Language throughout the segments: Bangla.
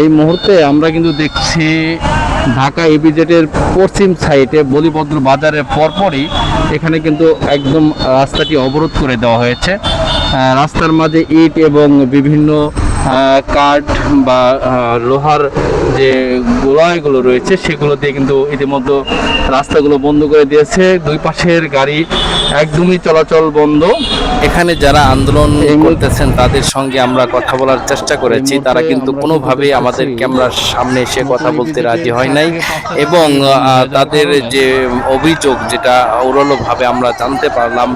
এই মুহূর্তে আমরা কিন্তু দেখছি ঢাকা ইপিজেটের পশ্চিম সাইডে বলিভদ্র বাজারের পরপরই এখানে কিন্তু একদম রাস্তাটি অবরোধ করে দেওয়া হয়েছে। রাস্তার মাঝে ইট এবং বিভিন্ন কাঠ বা লোহার যে গোলাগুলো রয়েছে সেগুলো দিয়ে কিন্তু ইতিমধ্যে রাস্তাগুলো বন্ধ করে দিয়েছে। দুই পাশের গাড়ি একদমই চলাচল বন্ধ। এখানে যারা আন্দোলন করতেছেন তাদের সঙ্গে আমরা কথা বলার চেষ্টা করেছি। তারা কিন্তু কোনোভাবেই আমাদের ক্যামেরার সামনে এসে কথা বলতে রাজি হয় নাই। এবং তাদের যে অভিযোগ যেটা ওরালোভাবে আমরা জানতে পারলাম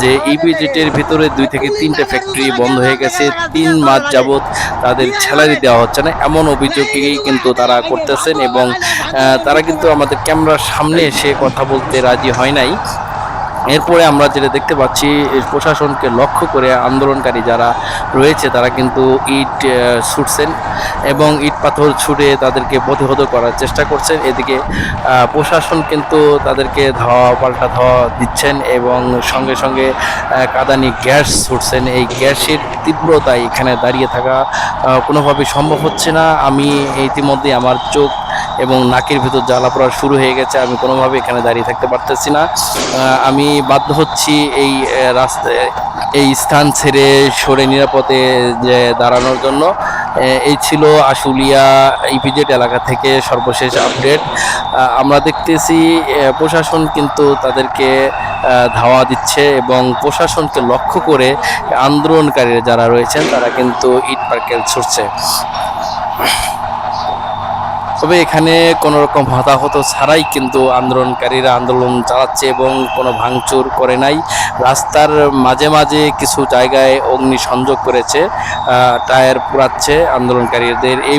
যে ইপিজেটের ভিতরে দুই থেকে তিনটে ফ্যাক্টরি বন্ধ হয়ে গেছে। তিন মাস যাবত তাদের স্যালারি দেওয়া হচ্ছে না। এমন অভিযোগই কিন্তু তারা করতেছেন এবং তারা কিন্তু আমাদের ক্যামেরার সামনে এসে কথা বলতে রাজি হয় নাই। এরপরে আমরা যেটা দেখতে পাচ্ছি প্রশাসনকে লক্ষ্য করে আন্দোলনকারী যারা রয়েছে তারা কিন্তু ইট ছুটছেন এবং ইট পাথর ছুটে তাদেরকে প্রতিহত করার চেষ্টা করছেন। এদিকে প্রশাসন কিন্তু তাদেরকে ধাওয়া পাল্টা ধাওয়া দিচ্ছেন এবং সঙ্গে সঙ্গে কাদানি গ্যাস ছুটছেন। এই গ্যাসের তীব্রতা এখানে দাঁড়িয়ে থাকা আহ, কোনোভাবেই সম্ভব হচ্ছে না। আমি ইতিমধ্যে আমার চোখ এবং নাকের ভিতর জ্বালা পড়া শুরু হয়ে গেছে, আমি কোনোভাবে এখানে দাঁড়িয়ে থাকতে পারতেছি না। আমি বাধ্য হচ্ছি এই রাস্তায় এই স্থান ছেড়ে সরে নিরাপদে যে দাঁড়ানোর জন্য। এই ছিল আশুলিয়া ইপিজেড এলাকা থেকে সর্বশেষ আপডেট। আমরা দেখতেছি প্রশাসন কিন্তু তাদেরকে ধাওয়া দিচ্ছে এবং প্রশাসনকে লক্ষ্য করে আন্দোলনকারীরা যারা রয়েছেন, তারা কিন্তু ইট পার্কেল ছুটছে তবে এখানে কোনো রকম হতাহত ছাড়াই কিন্তু আন্দোলনকারীরা আন্দোলন চালাচ্ছে এবং কোনো ভাঙচুর করে নাই। রাস্তার মাঝে মাঝে কিছু জায়গায় অগ্নি সংযোগ করেছে টায়ার পুরাচ্ছে আন্দোলনকারীদের। এই